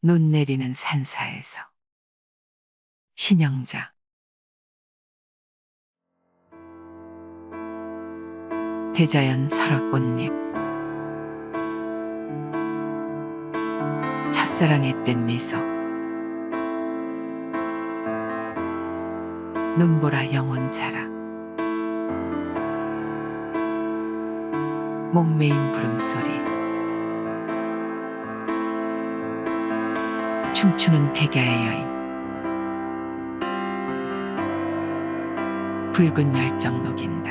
눈 내리는 산사에서. 신영자. 대자연 설악꽃잎. 첫사랑의 뜬 미소. 눈보라 영혼 자라. 목매인 부름소리 춤추는 백야의 여인 붉은 열정 녹인다.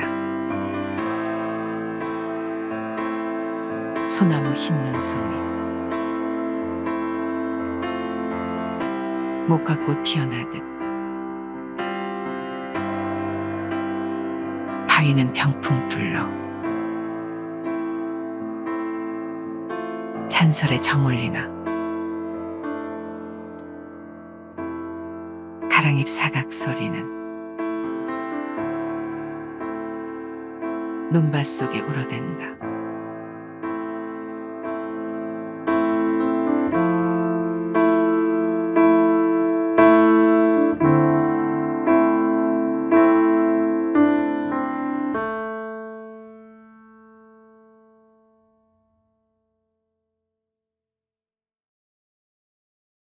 소나무 흰 눈송이. 목화꽃 피어나듯. 바위는 병풍 불러. 찬설에 정올리나 가랑잎 사각 소리는 눈밭 속에 울어댄다.